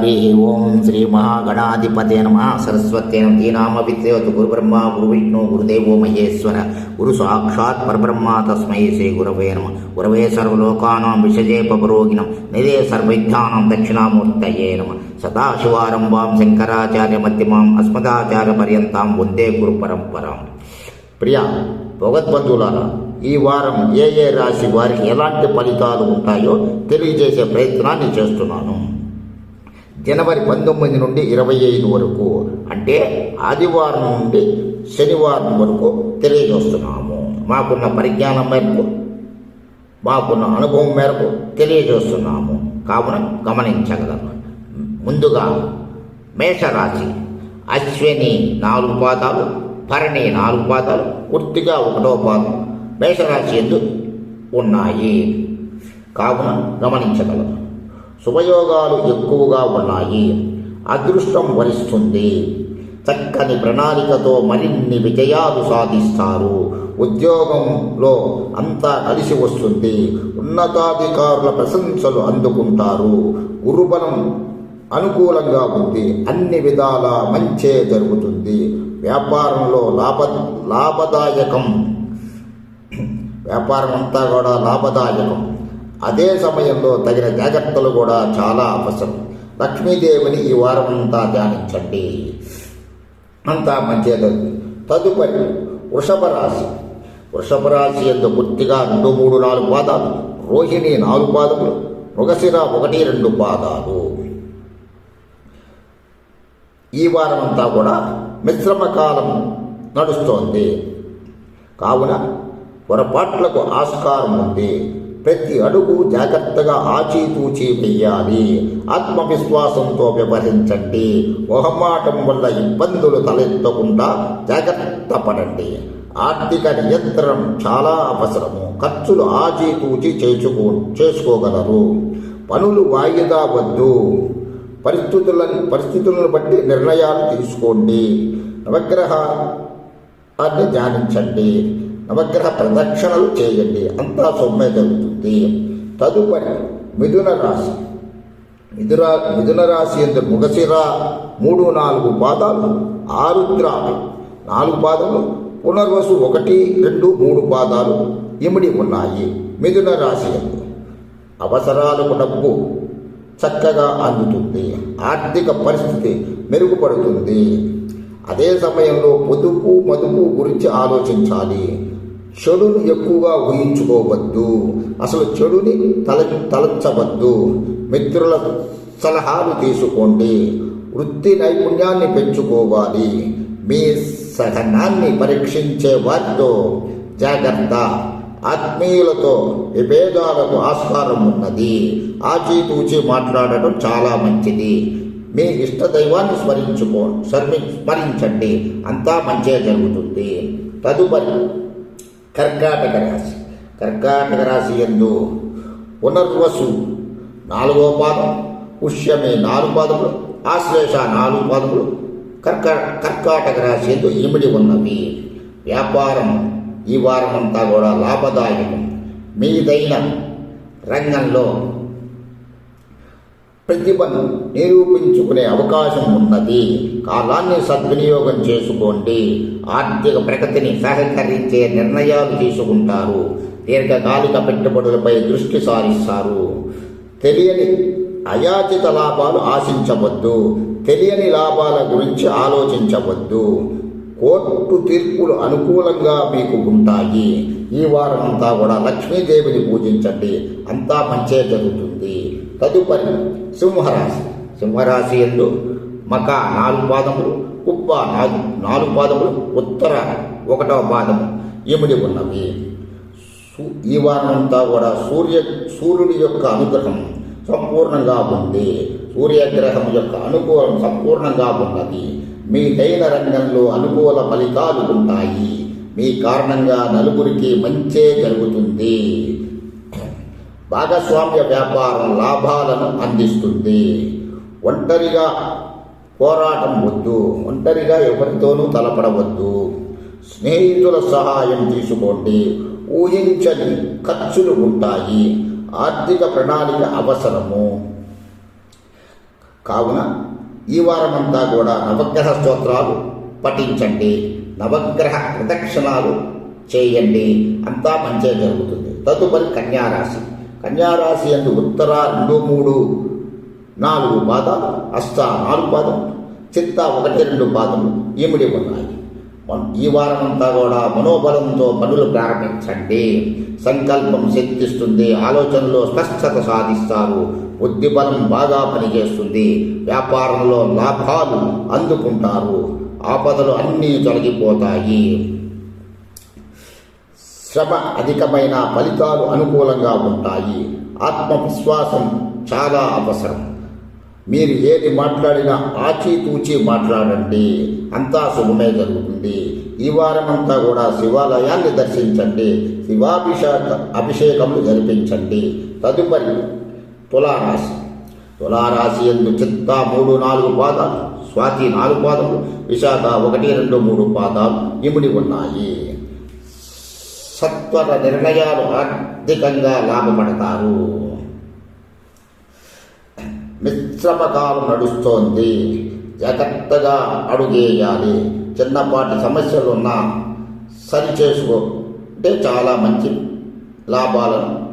హరి ఓం శ్రీ మహాగణాధిపతే నమ సరస్వతే నమ గురుబ్రహ్మ గురువిష్ణు గురు విష్ణు గురుదేవో మహేశ్వర గురు సాక్షాత్ పరబ్రహ్మ తస్మై శ్రీ గురవే నమ గురవే సర్వలోకానాం విషజే పవరోగిణం నిదే సర్వజ్ఞానం దక్షిణామూర్తయే నమ సదాశివారంభాం శంకరాచార్య మధ్యమాం అస్మదాచార్య పర్యంతం వందే గురు పరంపరాం ప్రియ భగవద్బంధువులారా ఈ వారం ఏ ఏ రాశి వారికి ఎలాంటి ఫలితాలు ఉంటాయో తెలియజేసే ప్రయత్నాన్ని చేస్తున్నాను. జనవరి పంతొమ్మిది నుండి ఇరవై ఐదు వరకు అంటే ఆదివారం నుండి శనివారం వరకు తెలియజేస్తున్నాము. మాకున్న పరిజ్ఞానం మేరకు మాకున్న అనుభవం మేరకు తెలియజేస్తున్నాము. కావున గమనించగలను ముందుగా మేషరాశి అశ్విని నాలుగు పాదాలు భరణి నాలుగు పాదాలు పూర్తిగా ఒకటో పాదం మేషరాశి ఎందు ఉన్నాయి. కావున గమనించగలరు. శుభయోగాలు ఎక్కువగా ఉన్నాయి. అదృష్టం వరిస్తుంది. చక్కని ప్రణాళికతో మరిన్ని విజయాలు సాధిస్తారు. ఉద్యోగంలో అంతా కలిసి వస్తుంది. ఉన్నతాధికారుల ప్రశంసలు అందుకుంటారు. గురుబలం అనుకూలంగా ఉంది. అన్ని విధాల మంచే జరుగుతుంది. వ్యాపారంలో లాభ లాభదాయకం. వ్యాపారం అంతా కూడా లాభదాయకం. అదే సమయంలో తగిన జాగ్రత్తలు కూడా చాలా అవసరం. లక్ష్మీదేవిని ఈ వారం అంతా ధ్యానించండి. అంతా మంచిది. తదుపరి వృషభ రాశి. వృషభ రాశి ఎందు పూర్తిగా రెండు మూడు నాలుగు పాదాలు. రోహిణి నాలుగు పాదములు. మృగశిర ఒకటి రెండు పాదాలు. ఈ వారం అంతా కూడా మిశ్రమ కాలం నడుస్తోంది. కావున పొరపాట్లకు ఆస్కారం ఉంది. ప్రతి అడుగు జాగ్రత్తగా ఆచితూచి వెయ్యాలి. ఆత్మవిశ్వాసంతో వ్యవహరించండి. మొహమాటం వల్ల ఇబ్బందులు తలెత్తకుండా జాగ్రత్త పడండి. ఆర్థిక నియంత్రణం చాలా అవసరము. ఖర్చులు ఆచితూచి చేసుకో చేసుకోగలరు. పనులు వాయిదా వద్దు. పరిస్థితులను పరిస్థితులను బట్టి నిర్ణయాలు తీసుకోండి. నవగ్రహాన్ని ధ్యానించండి. నవగ్రహ ప్రదక్షిణలు చేయండి. అంతా సొమ్మే జరుగుతుంది. తదుపరి మిథున రాశి. మిథున మిథున రాశి ఎందు ముగశిర మూడు నాలుగు పాదాలు ఆరుద్ర నాలుగు పాదాలు పునర్వసు ఒకటి రెండు మూడు పాదాలు ఇమిడి ఉన్నాయి. మిథున రాశి ఎందు. అవసరాలకు డబ్బు చక్కగా అందుతుంది. ఆర్థిక పరిస్థితి మెరుగుపడుతుంది. అదే సమయంలో పొదుపు మదుపు గురించి ఆలోచించాలి. చెడును ఎక్కువగా ఊహించుకోవద్దు. అసలు చెడుని తల తలచవద్దు. మిత్రుల సలహాలు తీసుకోండి. వృత్తి నైపుణ్యాన్ని పెంచుకోవాలి. మీ సహనాన్ని పరీక్షించే వారితో జాగ్రత్త. ఆత్మీయులతో విభేదాలకు ఆస్కారం ఉన్నది. ఆచితూచి మాట్లాడటం చాలా మంచిది. మీ ఇష్ట దైవాన్ని స్మరించుకో స్మరించండి. అంతా మంచిగా జరుగుతుంది. తదుపరి కర్కాటక రాశి. కర్కాటక రాశి ఎందు పునర్వసు నాలుగో పాదం పుష్యమే నాలుగు పాదములు ఆశ్లేష నాలుగు పాదములు. కర్క కర్కాటక రాశి ఎందు ఇమిడి ఉన్నవి. వ్యాపారం ఈ వారమంతా కూడా లాభదాయకం. మీదైన రంగంలో ప్రతిభను నిరూపించుకునే అవకాశం ఉన్నది. కాలాన్ని సద్వినియోగం చేసుకోండి. ఆర్థిక ప్రగతిని సహకరించే నిర్ణయాలు తీసుకుంటారు. దీర్ఘకాలిక పెట్టుబడులపై దృష్టి సారిస్తారు. తెలియని అయాచిత లాభాలు ఆశించవద్దు. తెలియని లాభాల గురించి ఆలోచించవద్దు. కోర్టు తీర్పులు అనుకూలంగా మీకు ఉంటాయి. ఈ వారం అంతా కూడా లక్ష్మీదేవిని పూజించండి. అంతా మంచే జరుగుతుంది. తదుపరి సింహరాశి. సింహరాశి ఎందు మక నాలుగు పాదములు కుప్ప నాలుగు నాలుగు పాదములు ఉత్తర ఒకటవ పాదము ఇమిడి ఉన్నవి. ఈ వారమంతా కూడా సూర్య సూర్యుడి యొక్క అనుగ్రహం సంపూర్ణంగా ఉంది. సూర్యగ్రహం యొక్క అనుకూలం సంపూర్ణంగా ఉన్నది. మీకైన రంగంలో అనుకూల ఫలితాలు ఉంటాయి. మీ కారణంగా నలుగురికి మంచే జరుగుతుంది. భాగస్వామ్య వ్యాపారం లాభాలను అందిస్తుంది. ఒంటరిగా పోరాటం వద్దు. ఒంటరిగా ఎవరితోనూ తలపడవద్దు. స్నేహితుల సహాయం తీసుకోండి. ఊహించని ఖర్చులు ఉంటాయి. ఆర్థిక ప్రణాళిక అవసరము. కావున ఈ వారమంతా కూడా నవగ్రహ స్తోత్రాలు పఠించండి. నవగ్రహ ప్రదక్షిణాలు చేయండి. అంతా మంచిగా జరుగుతుంది. తదుపరి కన్యారాశి. కన్యారాశి అందు ఉత్తర రెండు మూడు నాలుగు పాదాలు అష్ట నాలుగు పాదం చిత్త ఒకటి రెండు పాదములు ఇమిడి ఉన్నాయి? ఈ వారమంతా కూడా మనోబలంతో పనులు ప్రారంభించండి. సంకల్పం శక్తిస్తుంది ఆలోచనలో స్పష్టత సాధిస్తారు బుద్ధిబలం బాగా పనిచేస్తుంది వ్యాపారంలో లాభాలు అందుకుంటారు ఆపదలు అన్నీ తొలగిపోతాయి. శ్రమ అధికమైన ఫలితాలు అనుకూలంగా ఉంటాయి. ఆత్మవిశ్వాసం చాలా అవసరం. మీరు ఏది మాట్లాడినా ఆచితూచి మాట్లాడండి. అంతా శుభమే జరుగుతుంది. ఈ వారమంతా కూడా శివాలయాన్ని దర్శించండి. శివాభిషేక అభిషేకములు జరిపించండి. తదుపరి తులారాశి. తులారాశి ఎందు చిత్త మూడు నాలుగు పాదాలు స్వాతి నాలుగు పాదములు విశాఖ ఒకటి రెండు మూడు పాదాలు ఇమిడి ఉన్నాయి. సత్వర నిర్ణయాలు ఆర్థికంగా లాభపడతారు. మిశ్రమకాలం నడుస్తోంది. జాగ్రత్తగా అడుగేయాలి. చిన్నపాటి సమస్యలు ఉన్నా సరి చేసుకుంటే చాలా మంచి లాభాలను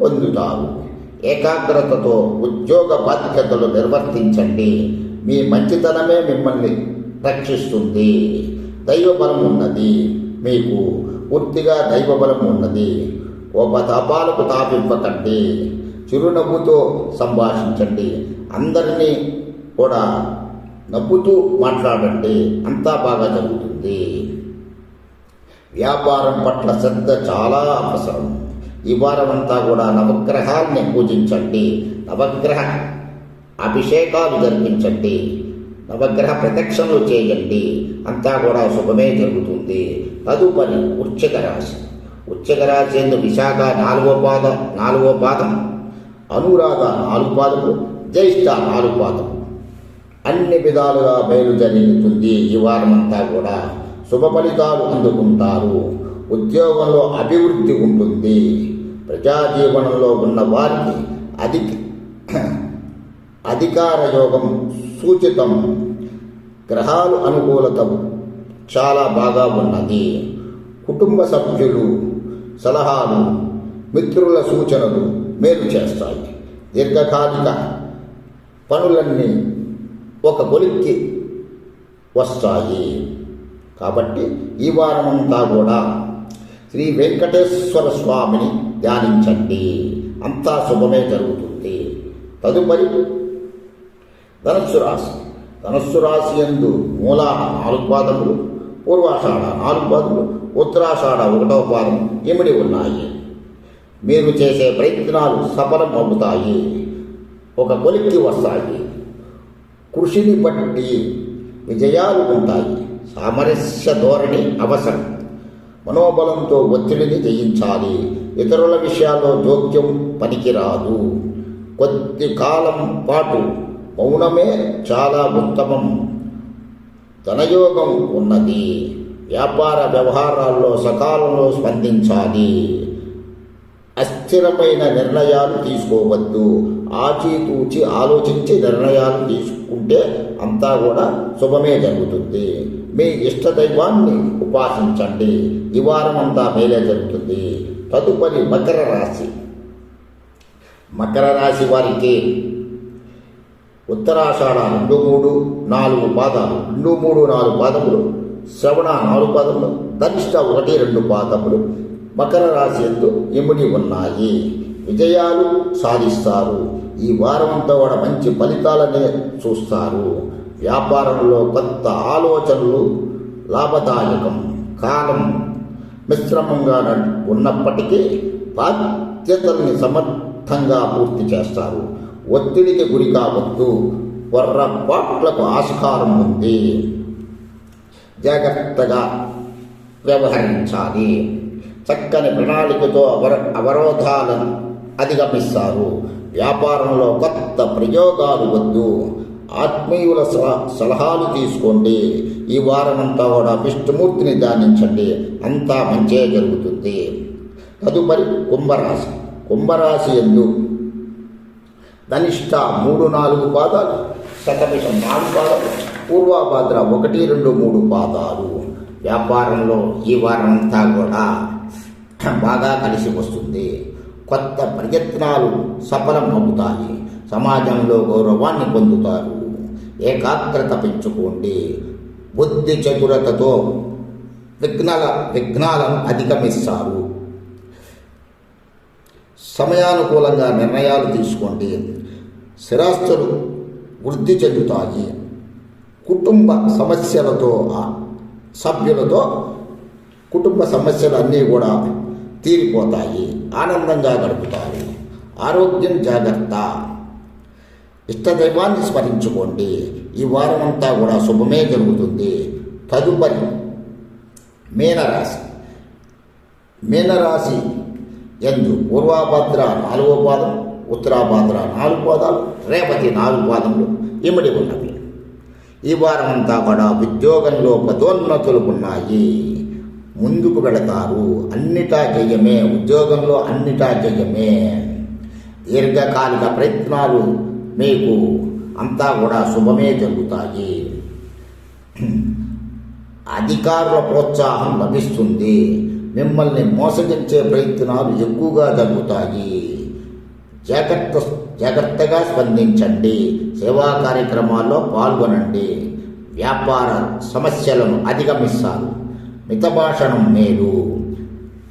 పొందుతారు ఏకాగ్రతతో ఉద్యోగ బాధ్యతలు నిర్వర్తించండి. మీ మంచితనమే మిమ్మల్ని రక్షిస్తుంది. దైవబలం ఉన్నది. మీకు పూర్తిగా దైవబలం ఉన్నది. ఉపతాపాలకు తాపింపకండి. చిరునవ్వుతో సంభాషించండి. అందరినీ కూడా నవ్వుతూ మాట్లాడండి. అంతా బాగా జరుగుతుంది. వ్యాపారం పట్ల శ్రద్ధ చాలా అవసరం. ఈ వారం అంతా కూడా నవగ్రహాల్ని పూజించండి. నవగ్రహ అభిషేకాలు జరిపించండి. నవగ్రహ ప్రదక్షిణలు చేయండి. అంతా కూడా శుభమే జరుగుతుంది. తదుపరి ఉచ్చక రాశి ఉచ్చక రాశి ఎందు విశాఖ నాలుగో పాదం నాలుగో పాదం. అనురాధ నాలుగు పాదము జ్యేష్ఠ నాలుగు పాదము అన్ని విధాలుగా మేలు జరుగుతుంది ఈ వారమంతా కూడా శుభ ఫలితాలు అందుకుంటారు. ఉద్యోగంలో అభివృద్ధి ఉంటుంది. ప్రజా జీవనంలో ఉన్న వారికి అధిక అధికార యోగం సూచితం. గ్రహాలు అనుకూలత చాలా బాగా ఉన్నది. కుటుంబ సభ్యులు సలహాలు మిత్రుల సూచనలు మేలు చేస్తాయి. దీర్ఘకాలిక పనులన్నీ ఒక కొలిక్కి వస్తాయి. కాబట్టి ఈ వారమంతా కూడా శ్రీ వెంకటేశ్వర స్వామిని ధ్యానించండి. అంతా శుభమే జరుగుతుంది. తదుపరి ధనస్సు రాశి. ధనస్సు రాశి ఎందు మూలాహ నాలుగు పాదములు పూర్వాషాఢ నాలుగు పాదములు ఉత్తరాషాఢ ఒకటవ పాదం ఇమిడి ఉన్నాయి. మీరు చేసే ప్రయత్నాలు సఫలం అవుతాయి. ఒక కొలిక్కి వస్తాయి. కృషిని బట్టి విజయాలు ఉంటాయి సామరస్య ధోరణి అవసరం. మనోబలంతో ఒత్తిడిని జయించాలి. ఇతరుల విషయాల్లో జోక్యం పనికిరాదు. కొద్ది కాలం పాటు మౌనమే చాలా ఉత్తమం. ధనయోగం ఉన్నది. వ్యాపార వ్యవహారాల్లో సకాలంలో స్పందించాలి. అస్థిరమైన నిర్ణయాలు తీసుకోవద్దు. ఆచితూచి ఆలోచించి నిర్ణయాలు తీసుకుంటే అంతా కూడా శుభమే జరుగుతుంది. మీ ఇష్ట దైవాన్ని ఉపాసించండి. ఈ వారం అంతా మేలే జరుగుతుంది. తదుపరి మకర రాశి. మకర రాశి వారికి ఉత్తరాషాఢ రెండు మూడు నాలుగు పాదాలు రెండు మూడు నాలుగు పాదములు శ్రవణ నాలుగు పాదములు ధనిష్ట ఒకటి రెండు పాదములు. మకర రాశి ఎందు ఇమిడి ఉన్నాయి. విజయాలు సాధిస్తారు. ఈ వారమంతా కూడా మంచి ఫలితాలనే చూస్తారు. వ్యాపారంలో కొత్త ఆలోచనలు లాభదాయకం. కాలం మిశ్రమంగా ఉన్నప్పటికీ బాధ్యతల్ని సమర్థంగా పూర్తి చేస్తారు. ఒత్తిడికి గురి కావద్దు. పొర్రపాట్లకు ఆస్కారం ఉంది. జాగ్రత్తగా వ్యవహరించాలి. చక్కని ప్రణాళికతో అవర అవరోధాలను అధిగమిస్తారు. వ్యాపారంలో కొత్త ప్రయోగాలు వద్దు. ఆత్మీయుల సలహాలు తీసుకోండి. ఈ వారమంతా కూడా విష్ణుమూర్తిని ధ్యానించండి. అంతా మంచే జరుగుతుంది. తదుపరి కుంభరాశి. కుంభరాశి ఎందు ధనిష్ట మూడు నాలుగు పాదాలు శతమిషం నాలుగు పాదాలు పూర్వాభాద్ర ఒకటి రెండు మూడు పాదాలు. వ్యాపారంలో ఈ వారం అంతా కూడా బాగా కలిసి వస్తుంది. కొత్త ప్రయత్నాలు సఫలం అవుతాయి సమాజంలో గౌరవాన్ని పొందుతారు. ఏకాగ్రత పెంచుకోండి. బుద్ధి చతురతతో విఘ్నాల విఘ్నాలను అధిగమిస్తారు. సమయానుకూలంగా నిర్ణయాలు తీసుకోండి. స్థిరాస్తులు వృద్ధి చెందుతాయి. కుటుంబ సమస్యలతో ఆ సభ్యులతో కుటుంబ సమస్యలు అన్నీ కూడా తీరిపోతాయి. ఆనందంగా గడుపుతారు. ఆరోగ్యం జాగ్రత్త. ఇష్టదైవాన్ని స్మరించుకోండి. ఈ వారం అంతా కూడా శుభమే జరుగుతుంది. తదుపరి మీనరాశి. మీనరాశి ఎందు పూర్వాభద్ర నాలుగో పాదం ఉత్తరాభద్ర నాలుగు పాదాలు రేపతి నాలుగు పాదములు ఇమిడి ఉన్నవి. ఈ వారమంతా కూడా ఉద్యోగంలో పదోన్నతులు ఉన్నాయి. ముందుకు వెళతారు. అన్నిటా జయమే. ఉద్యోగంలో అన్నిటా జయమే. దీర్ఘకాలిక ప్రయత్నాలు మీకు అంతా కూడా శుభమే జరుగుతాయి. అధికారుల ప్రోత్సాహం లభిస్తుంది. మిమ్మల్ని మోసగించే ప్రయత్నాలు ఎక్కువగా జరుగుతాయి. జాగ్రత్త జాగ్రత్తగా స్పందించండి. సేవా కార్యక్రమాల్లో పాల్గొనండి. వ్యాపార సమస్యలను అధిగమిస్తారు. మితభాషణం మేలు.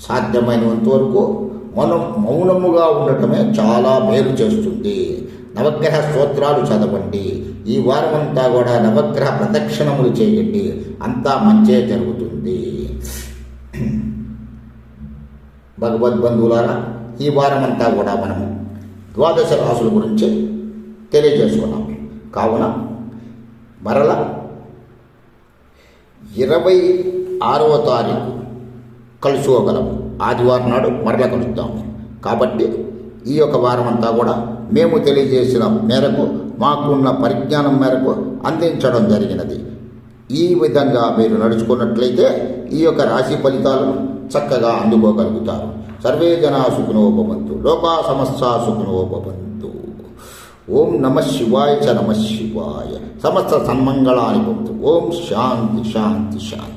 సాధ్యమైనంత వరకు మనం మౌనముగా ఉండటమే చాలా మేలు చేస్తుంది. నవగ్రహ స్తోత్రాలు చదవండి. ఈ వారం అంతా కూడా నవగ్రహ ప్రదక్షిణములు చేయండి. అంతా మంచే జరుగుతుంది. భగవద్ బంధువులారా ఈ వారం అంతా కూడా మనము ద్వాదశ రాసుల గురించి తెలియజేసుకున్నాం. కావున మరల ఇరవై ఆరవ తారీఖు కలుసుకోగలం. ఆదివారం నాడు మరల కలుద్దాం. కాబట్టి ఈ యొక్క వారం అంతా కూడా మేము తెలియజేసిన మేరకు మాకున్న పరిజ్ఞానం మేరకు అందించడం జరిగినది. ఈ విధంగా మీరు నడుచుకున్నట్లయితే ఈ యొక్క రాశి ఫలితాలను చక్కగా అందుకోగలుగుతారు. సర్వే జనా సుఖనోపవంతు లోకా సమస్త సుఖనోపవంతు ఓం నమ శివాయ చ నమ శివాయ. సమస్త సన్మంగళాని భవంతు. ఓం శాంతి శాంతి శాంతి.